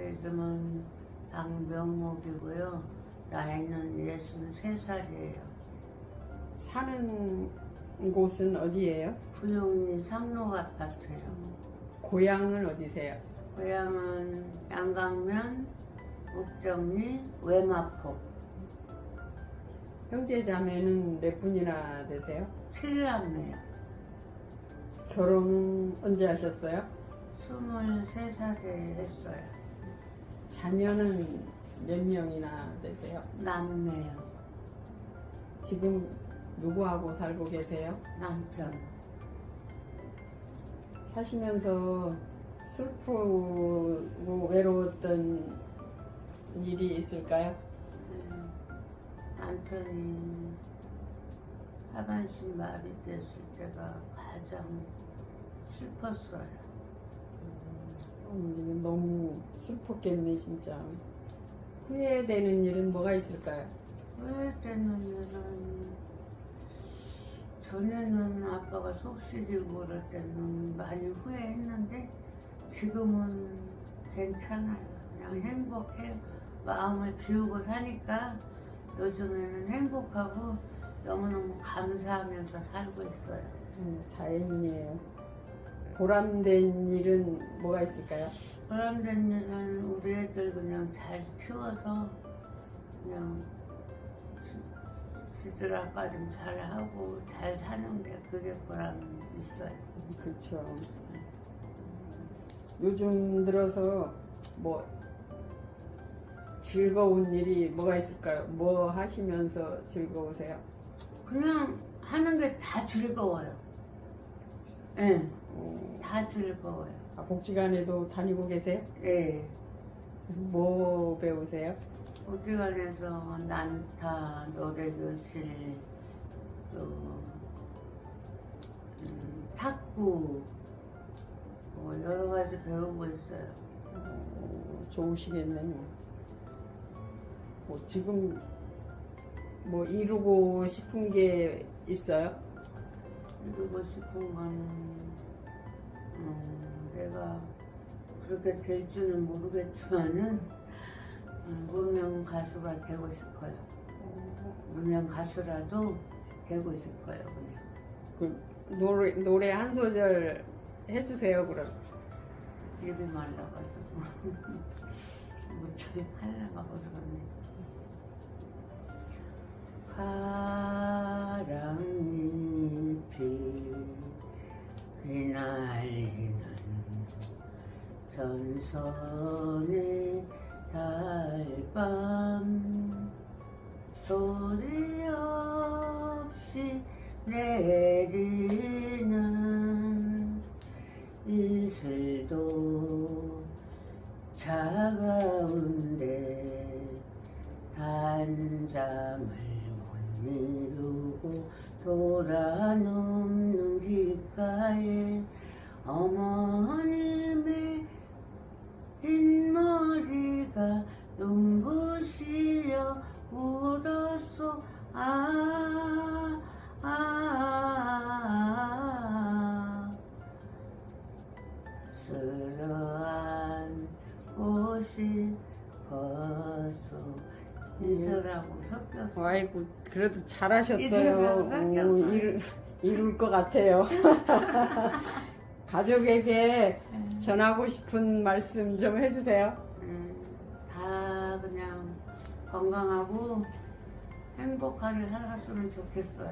이름은 박명목이고요. 나이는 63살이에요. 사는 곳은 어디예요? 부용리 상록 아파트요. 고향은 어디세요? 고향은 양강면, 옥정리, 외마포. 형제 자매는 몇 분이나 되세요? 7남매요. 결혼 언제 하셨어요? 23살에 했어요. 자녀는 몇 명이나 되세요? 남매요. 지금 누구하고 살고 계세요? 남편. 사시면서 슬프고 외로웠던 일이 있을까요? 음, 남편이 하반신 마비 됐을 때가 가장 슬펐어요. 음, 너무 슬펐겠네 진짜 후회되는 일은 뭐가 있을까요? 후회되는 일은 전에는 아빠가 속쓰리고 그럴 때는 많이 후회했는데 지금은 괜찮아요. 그냥 행복해요. 마음을 비우고 사니까 요즘에는 행복하고 너무너무 감사하면서 살고 있어요. 음, 다행이에요 보람된 일은 뭐가 있을까요? 보람된 일은 우리 애들 그냥 잘 키워서 그냥 지- 지들 아빠 좀 잘하고 잘 사는 게 그게 보람 있어요. 그렇죠 요즘 들어서 뭐 즐거운 일이 뭐가 있을까요? 뭐 하시면서 즐거우세요? 그냥 하는 게 다 즐거워요. 예, 어, 다 즐거워요. 아, 복지관에도 다니고 계세요? 예. 뭐 배우세요? 어지간해서 난타, 노래교실, 또, 음, 탁구, 뭐 여러 가지 배우고 있어요. 어, 좋으시겠네요. 뭐 지금 뭐 이루고 싶은 게 있어요? 이루고 싶은 거는, 음, 내가 그렇게 될 줄은 모르겠지만은, 음, 무명 가수가 되고 싶어요. 무명 가수라도 되고 싶어요, 그냥. 그 노래 노래 한 소절 해주세요 그럼. 입이 말라가지고. 못하게 하려고 그러네. 파 전선의 달밤. 소리 없이 내리는 이슬도 차가운데 한잠을 못 이루고 돌아눕는 길가에 어머님의 흰머리가 눈부시어 울었소 아, 아, 아, 쓰러한 꽃이 벗어 이절하고 섞였어 아이고 그래도 이슬하고 잘하셨어요. 섞였어요. 오, 이룰 이룰 것 같아요. 가족에게 전하고 싶은 말씀 좀 해주세요. 음, 다 그냥 건강하고 행복하게 살았으면 좋겠어요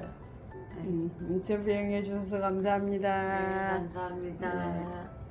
네. 음, 인터뷰 해주셔서 감사합니다. 네, 감사합니다. 네.